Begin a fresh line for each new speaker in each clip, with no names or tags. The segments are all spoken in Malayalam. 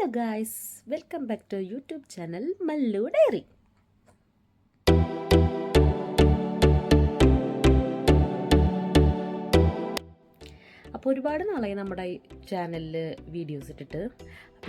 Hello guys welcome back to YouTube channel Mallu diary. അപ്പോൾ ഒരുപാട് നാളായി നമ്മുടെ ചാനലിൽ വീഡിയോസ് ഇട്ടിട്ട്.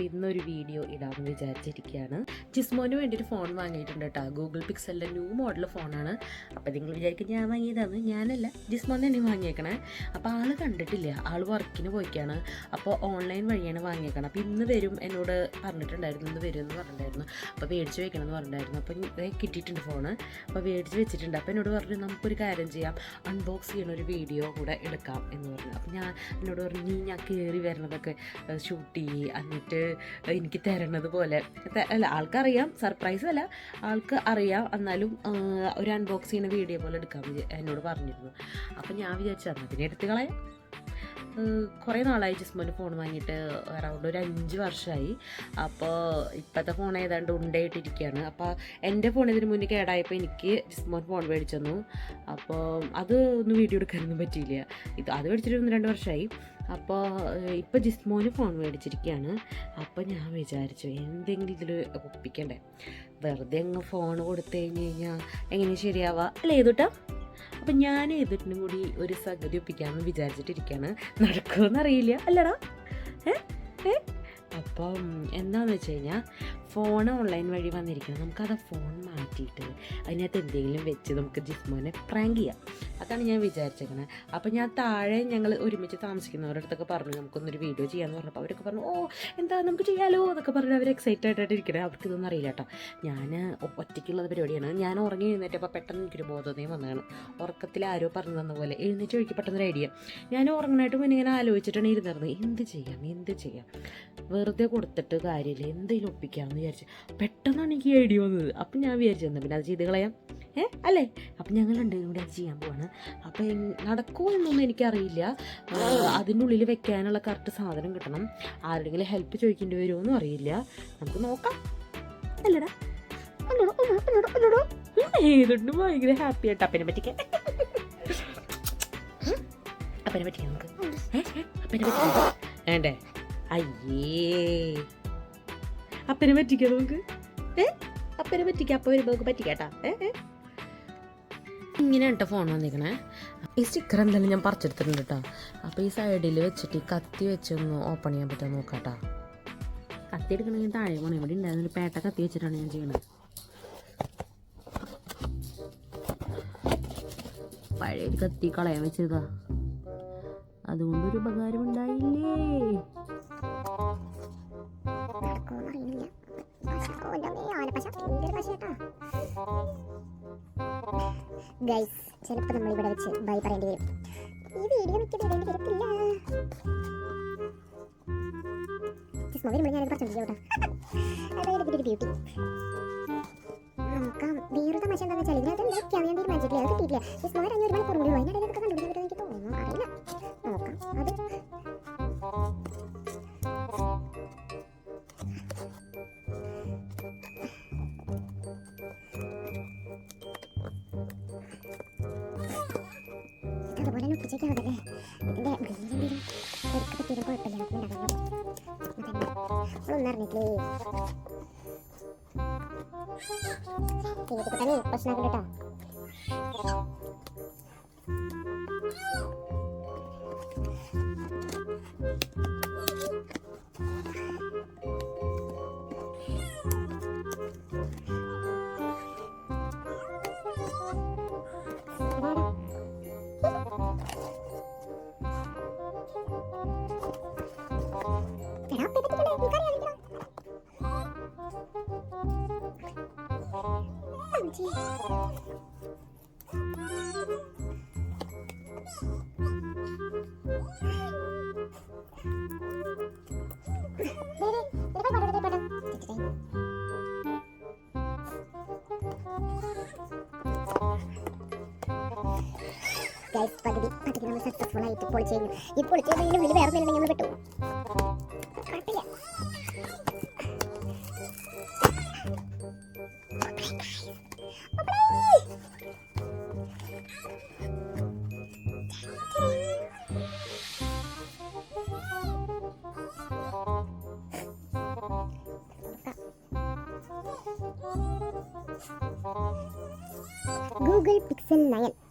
ഇന്നൊരു വീഡിയോ ഇടാമെന്ന് വിചാരിച്ചിരിക്കുകയാണ്. ജിസ്മോന് ഒരു ഫോൺ വാങ്ങിയിട്ടുണ്ട് കേട്ടോ. ഗൂഗിൾ പിക്സലിന്റെ ന്യൂ മോഡൽ ഫോണാണ് അപ്പോൾ നിങ്ങൾ വിചാരിക്കും ഞാൻ വാങ്ങിയതാണ്. ഞാനല്ല. ജിസ്മോൻ തന്നെ വാങ്ങിയേക്കണേ. അപ്പോൾ ആൾ കണ്ടിട്ടില്ല. ആൾ വർക്കിന് പോയിക്കാണ്. അപ്പോൾ ഓൺലൈൻ വഴിയാണ് വാങ്ങിയേക്കണം. അപ്പോൾ ഇന്ന് വരും എന്നോട് പറഞ്ഞിട്ടുണ്ടായിരുന്നു. ഇന്ന് വരും എന്ന് പറഞ്ഞിട്ടുണ്ടായിരുന്നു. അപ്പോൾ മേടിച്ച് വെക്കണം എന്ന് പറഞ്ഞിട്ടുണ്ടായിരുന്നു അപ്പോൾ കിട്ടിയിട്ടുണ്ട് ഫോണ് അപ്പോൾ മേടിച്ച് വെച്ചിട്ടുണ്ട്. അപ്പോൾ എന്നോട് പറഞ്ഞു നമുക്കൊരു കാര്യം ചെയ്യാം. അൺബോക്സ് ചെയ്യണ ഒരു വീഡിയോ കൂടെ എടുക്കാം എന്ന് പറഞ്ഞു. അപ്പോൾ ഞാൻ എന്നോട് പറഞ്ഞു ഞാൻ കയറി വരണതൊക്കെ ഷൂട്ട് ചെയ്യ്. എന്നിട്ട് എനിക്ക് തരണത് പോലെ. അല്ല ആൾക്കറിയാം സർപ്രൈസ് അല്ല. ആൾക്ക് അറിയാം. എന്നാലും ഒരു അൺബോക്സ് ചെയ്യുന്ന വീഡിയോ പോലെ എടുക്കാൻ എന്നോട് പറഞ്ഞിരുന്നു. അപ്പം ഞാൻ വിചാരിച്ചു അതിനെ പിന്നെ എടുത്ത് കളയാം. കുറേ നാളായി ജിസ്മോന് ഫോൺ വാങ്ങിയിട്ട്. അറൗണ്ട് ഒരു അഞ്ച് വർഷമായി അപ്പോൾ ഇപ്പോഴത്തെ ഫോൺ ഏതാണ്ട് ഉണ്ടായിട്ടിരിക്കുകയാണ് അപ്പോൾ എന്റെ ഫോൺ ഇതിന് മുന്നേ കേടായപ്പോൾ എനിക്ക് ജിസ്മോൻ ഫോൺ മേടിച്ചു തന്നു. അപ്പോൾ അത് ഒന്നും വീഡിയോ എടുക്കാനൊന്നും പറ്റിയില്ല. ഇത് അത് മേടിച്ചിട്ട് ഒന്ന് രണ്ട് വർഷമായി അപ്പോൾ ഇപ്പോൾ ജിസ്മോന് ഫോൺ മേടിച്ചിരിക്കുകയാണ് അപ്പോൾ ഞാൻ വിചാരിച്ചു എന്തെങ്കിലും ഇതിൽ ഒപ്പിക്കണ്ടേ? വെറുതെ അങ്ങ് ഫോൺ കൊടുത്തു കഴിഞ്ഞ് കഴിഞ്ഞാൽ എങ്ങനെ ശരിയാവുക അല്ലേ ഏതുട്ടാ? അപ്പം ഞാൻ ഏതിട്ടിനും കൂടി ഒരു സംഗതി ഒപ്പിക്കാമെന്ന് വിചാരിച്ചിട്ടിരിക്കുകയാണ് നടക്കുമെന്നറിയില്ല അല്ലടാ. ഏ? ഏ? അപ്പം എന്താണെന്ന് വെച്ച് കഴിഞ്ഞാൽ ഫോൺ ഓൺലൈൻ വഴി വന്നിരിക്കുന്നത് നമുക്കത് ഫോൺ മാറ്റിയിട്ട് അതിനകത്ത് എന്തെങ്കിലും വെച്ച് നമുക്ക് ജിസ്മോനെ പ്രാങ്ക് ചെയ്യാം. അതാണ് ഞാൻ വിചാരിച്ചേക്കണേ. അപ്പോൾ ഞാൻ താഴെ ഞങ്ങൾ ഒരുമിച്ച് താമസിക്കുന്നവരുടെ അടുത്തൊക്കെ പറഞ്ഞു നമുക്കൊന്നൊരു വീഡിയോ ചെയ്യാമെന്ന് പറഞ്ഞപ്പോൾ അവരൊക്കെ പറഞ്ഞു ഓ എന്താ നമുക്ക് ചെയ്യാലോ? എന്നൊക്കെ പറഞ്ഞു അവർ എക്സൈറ്റഡ് ആയിട്ട് ഇരിക്കണേ. അവർക്ക് ഇതൊന്നും അറിയില്ല കേട്ടോ. ഞാൻ ഒറ്റയ്ക്കുള്ള പരിപാടിയാണ്. ഞാൻ ഉറങ്ങി എഴുന്നേറ്റപ്പോൾ പെട്ടെന്ന് എനിക്കൊരു ബോധോദയം വന്നതാണ്. ഉറക്കത്തിൽ ആരോ പറഞ്ഞു തന്ന പോലെ എഴുന്നേറ്റ് ഒഴിക്കി പെട്ടെന്നൊരു ഐഡിയ ഞാൻ ഉറങ്ങണായിട്ട് മുന്നേ ഇങ്ങനെ ആലോചിച്ചിട്ടാണ് ഇരുന്നിരുന്നത് എന്ത് ചെയ്യാം? എന്ത് ചെയ്യാം? വെറുതെ കൊടുത്തിട്ട് കാര്യമില്ല. എന്തെങ്കിലും ഒപ്പിക്കാമെന്ന് വിചാരിച്ചു. പെട്ടെന്നാണ് എനിക്ക് ഈ ഐഡിയ വന്നത്. അപ്പം ഞാൻ വിചാരിച്ചു തന്നെ പിന്നെ അത് ചെയ്ത് കളയാം. ഏ? അല്ലേ? അപ്പം ഞങ്ങൾ രണ്ടുപേരും കൂടി അത് ചെയ്യാൻ പോവാണ്. അപ്പം നടക്കുമോ എന്നൊന്നും എനിക്കറിയില്ല. അതിന്റെ ഉള്ളിൽ വെക്കാനുള്ള കറക്റ്റ് സാധനം കിട്ടണം. ആരുടെങ്കിലും ഹെൽപ്പ് ചോദിക്കേണ്ടി വരുമോ എന്നും അറിയില്ല. നമുക്ക് നോക്കാം. അല്ലടാ. അല്ലടോ അല്ലടോ അല്ലടോ ഏതുണ്ടും ഭയങ്കര ഹാപ്പി ആയിട്ട് അപ്പനെ പറ്റിക്കാൻ അപ്പനെ പറ്റിക്കാൻ നമുക്ക്? അപ്പനെ പറ്റിക്കാൻ വേണ്ടേ? അയ്യേ. അപ്പനെ പറ്റിക്കാം നമുക്ക്? ഏ? അപ്പനെ പറ്റിക്കാം അപ്പ വരുമ്പോൾ നമുക്ക് പറ്റിക്കാട്ടാ. ഏ ഇങ്ങനെ കേട്ടോ ഫോൺ വന്നിരിക്കണേ. ഈ സ്റ്റിക്കർ എന്തായാലും ഞാൻ പറിച്ചെടുത്തിട്ടുണ്ട് കേട്ടോ അപ്പോൾ ഈ സൈഡിൽ വെച്ചിട്ട് ഈ കത്തി വെച്ചൊന്ന് ഓപ്പൺ ചെയ്യാൻ പറ്റുമോ നോക്കാട്ടാ. കത്തി എടുക്കണമെങ്കിൽ താഴെ പോകണം ഇവിടെ ഉണ്ടായിരുന്ന ഒരു പേട്ട കത്തി വെച്ചിട്ടാണ് ഞാൻ ചെയ്യണത് പഴയ ഒരു കത്തി കളയാൻ വെച്ചതാ. അതുകൊണ്ടൊരു ഉപകാരം ഉണ്ടായില്ലേ?
നടക്കുമെന്നറിയുന്നില്ല പശ ഓ എന്റെ അമ്മേ, ആനപ്പശ ഭയങ്കര പശയാട്ടാ. ഗൈസ് ചിലപ്പോൾ നമ്മൾ ഇവിടെ വെച്ച് ബൈ പറയേണ്ടി വരും. ഈ വീഡിയോ മിക്ക ഇടേണ്ടി വരത്തില്ല. ഞാൻ കേട്ടോ ബ്യൂട്ടി നോക്കാം വേറൊരു തമാശ എന്താണെന്ന് വെച്ചാൽ ഇതിനകത്ത് ഞാൻ തീരുമാനിച്ചിട്ടില്ല അത് കിട്ടിയില്ല കൂടി അതിനിടയിൽ ഇതൊക്കെ ഉണ്ടാകാൻ ഒന്നും അറിഞ്ഞിട്ടില്ലേ പിന്നെ തന്നെ പ്രശ്നമാക്കണ്ട കേട്ടോ എടാ പകുതി പകുതി. നമ്മൾ സക്സസ്ഫുൾ ആയിട്ട് ഇപ്പോൾ ചെയ്യുന്നു ഇപ്പോൾ പൊളിച്ചു വലിയ വേറെ നമ്മൾ വിട്ടു. 구글 픽셀9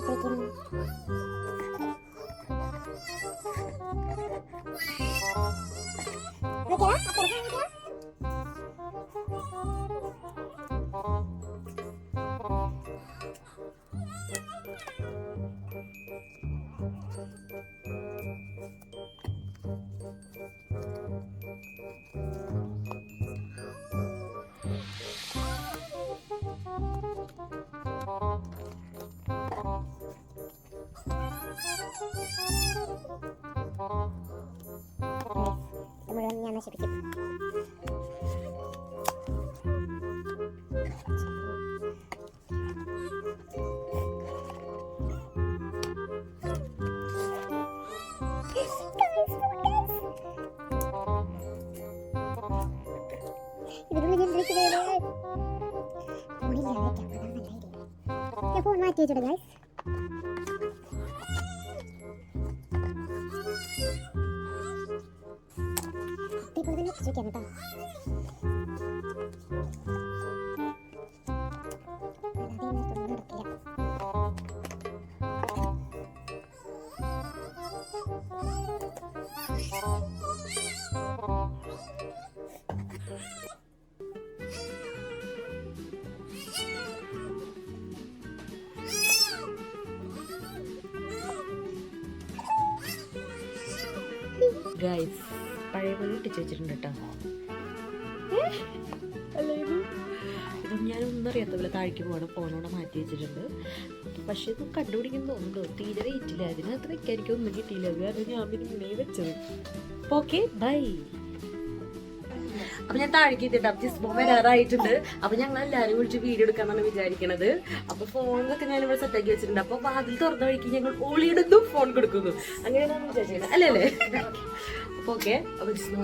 ഓപ്പൺ ആക്കാതെ എടുത്ത് ഇത് മുഴുവൻ ഞാൻ നശിപ്പിക്കും ഇതിനുള്ളിൽ ഞാൻ വിളിക്കുന്നത് ഫോണില്ലാതെ വെക്കാം അതാണ് നല്ല ഐഡിയ ഞാൻ ഫോൺ മാറ്റി വെച്ചോട്ടെ ഗൈസ് ഇപ്പോൾ തന്നെ വെച്ചേക്കാം കേട്ടോ അല്ലാതെ ഇതിനകത്തൊന്നും നടക്കില്ല
ഗൈസ് പഴയ പോലെ ഇട്ടിച്ച് വെച്ചിട്ടുണ്ട് കേട്ടോ. ഇതും? ഞാൻ ഒന്നും അറിയാത്ത പോലെ താഴേക്ക് പോകണം ഫോണോടെ മാറ്റി വെച്ചിട്ടുണ്ട്. പക്ഷേ ഇത് കണ്ടുപിടിക്കാൻ തോന്നുന്നു തീരെ വെയിറ്റില്ല അതിനകത്ത് വെക്കാൻ എനിക്ക് ഒന്നും കിട്ടിയില്ല. അത് ഞാൻ പിന്നെ വെച്ചത്. ഓക്കെ ബൈ അപ്പൊ ഞാൻ താഴേക്ക് എത്തിയിട്ട് ജിസ്മോ വരാറായിട്ടുണ്ട്. അപ്പൊ ഞങ്ങൾ എല്ലാവരും വിളിച്ച് വീഡിയോ എടുക്കാന്നാണ് വിചാരിക്കണത്. അപ്പൊ ഫോണിലൊക്കെ ഞാൻ ഇവിടെ സെറ്റാക്കി വെച്ചിട്ടുണ്ട്. അപ്പൊ വാതിൽ തുറന്ന വഴിക്ക് ഞങ്ങൾ ഓളിയിടുന്നു ഫോൺ കൊടുക്കുന്നു. അങ്ങനെയാണ് വിചാരിച്ചത്. അല്ലേ? അല്ലേ അപ്പൊ ഓക്കെ അപ്പൊ ജിസ്മോ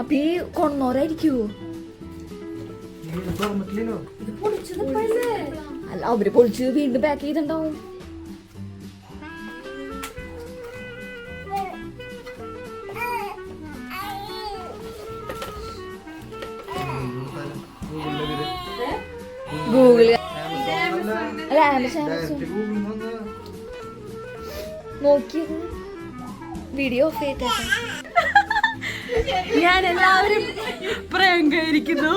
അപ്പൊ ഈ
കൊണ്ണോരായിരിക്കുവോ
അല്ല? അവർ പൊളിച്ച് വീണ്ടും പാക്ക് ചെയ്തിട്ടുണ്ടാവും. അല്ല ആമസോൺ ആമസോൺ. നോക്കിയത് വീഡിയോ ഓഫ് ചെയ്തേക്കാം.
ഞാൻ എല്ലാവരും പ്രയങ്കരിക്കുന്നു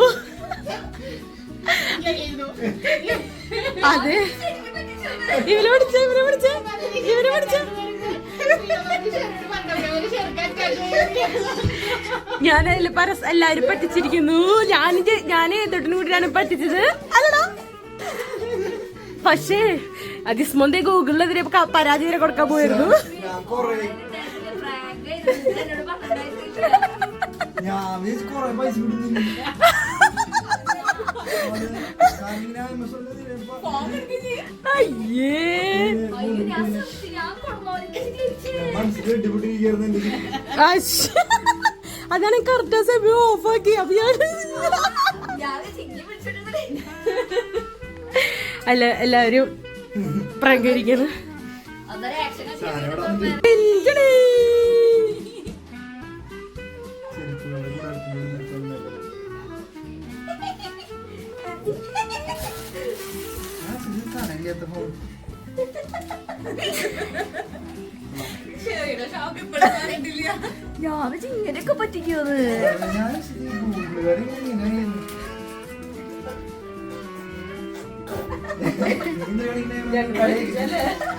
അതെ. ഇവർ പഠിച്ച ഇവർ പഠിച്ച ഇവർ പഠിച്ച ഞാൻ അതിൽ പരസ് എല്ലാരും പറ്റിച്ചിരിക്കുന്നു. ഞാൻ ഞാൻ തൊട്ടിനും കൂടിയാണ് പറ്റിച്ചത്. അല്ലടാ. പക്ഷേ അതിസ്മോന്റെ ഗൂഗിളിനെതിരെ പരാതി വരെ കൊടുക്കാൻ പോയിരുന്നു.
ഞാൻ കൊറേ പൈസ
അയ്യേ. അതാണ് കറക്റ്റ് സമയം ഓഫ് ആക്കി അപ്പൊ ഞാൻ അല്ല എല്ലാവരും പ്രകരിക്കുന്നു എഞ്ചടേ.
ഞാൻ ഇങ്ങനെയൊക്കെ പറ്റിക്കുന്നത്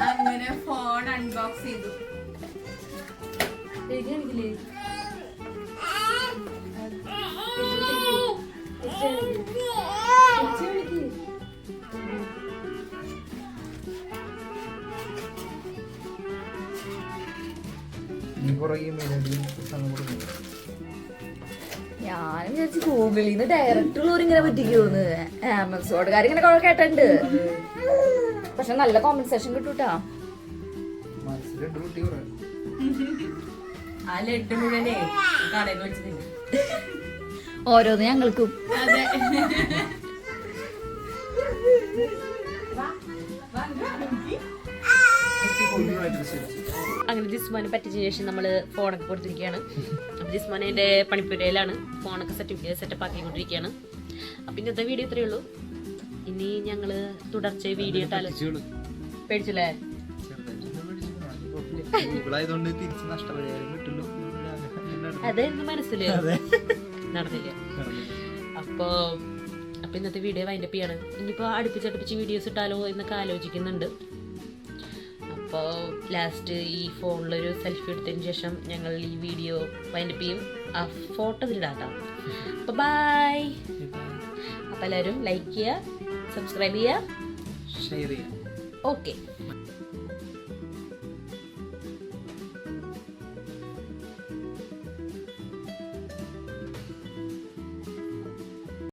അങ്ങനെ ഫോൺ അൺബോക്സ് ചെയ്തു.
നീ പുറകെ മേലെ സമയം കൊടുക്കുന്നു
ഞാൻ വിചാരിച്ചു ഗൂഗിളിൽ നിന്ന് ഡയറക്റ്റ് ഉള്ളവർ ഇങ്ങനെ പറ്റിക്കുന്ന്. ആമസോണുകാർ ഇങ്ങനെ കുറെ കേട്ടിട്ടുണ്ട്. പക്ഷെ നല്ല കോമ്പൻസേഷൻ കിട്ടൂട്ടാ.
ഓരോന്ന് ഡ്യൂട്ടി Thank
ആ അങ്ങനെ ജിസ്മോനെ പറ്റിച്ച ശേഷം നമ്മൾ ഫോണൊക്കെ കൊടുത്തിരിക്കുകയാണ്. അപ്പോൾ ജിസ്മോനെ എന്റെ പണിപ്പുരയിലാണ്. ഫോണൊക്കെ സെറ്റ് സെറ്റപ്പ് ആക്കിക്കൊണ്ടിരിക്കുകയാണ്. അപ്പം ഇന്നത്തെ വീഡിയോ ഇത്രയേ ഉള്ളൂ. ഇനി ഞങ്ങൾ തുടർച്ച വീഡിയോ ഇട്ടാലോ? പേടിച്ചല്ലേ? അതെന്ന് മനസ്സിൽ. നടന്നില്ല. അപ്പോ അപ്പൊ ഇന്നത്തെ വീഡിയോ വൈൻഡപ്പ് ചെയ്യാണ്. ഇനിയിപ്പോ അടുപ്പിച്ചടുപ്പിച്ച് വീഡിയോസ് ഇട്ടാലോ എന്നൊക്കെ ആലോചിക്കുന്നുണ്ട്. അപ്പോൾ ലാസ്റ്റ് ഈ ഫോണിലൊരു സെൽഫി എടുത്തതിന് ശേഷം ഞങ്ങൾ ഈ വീഡിയോ വൈൻഡപ്പ് ചെയ്യും. ആ ഫോട്ടോ ഇതിലിടാം അപ്പോൾ ബൈ അപ്പോൾ എല്ലാവരും ലൈക്ക് ചെയ്യുക സബ്സ്ക്രൈബ് ചെയ്യുക.
ഷെയർ ചെയ്യുക.
ഓക്കെ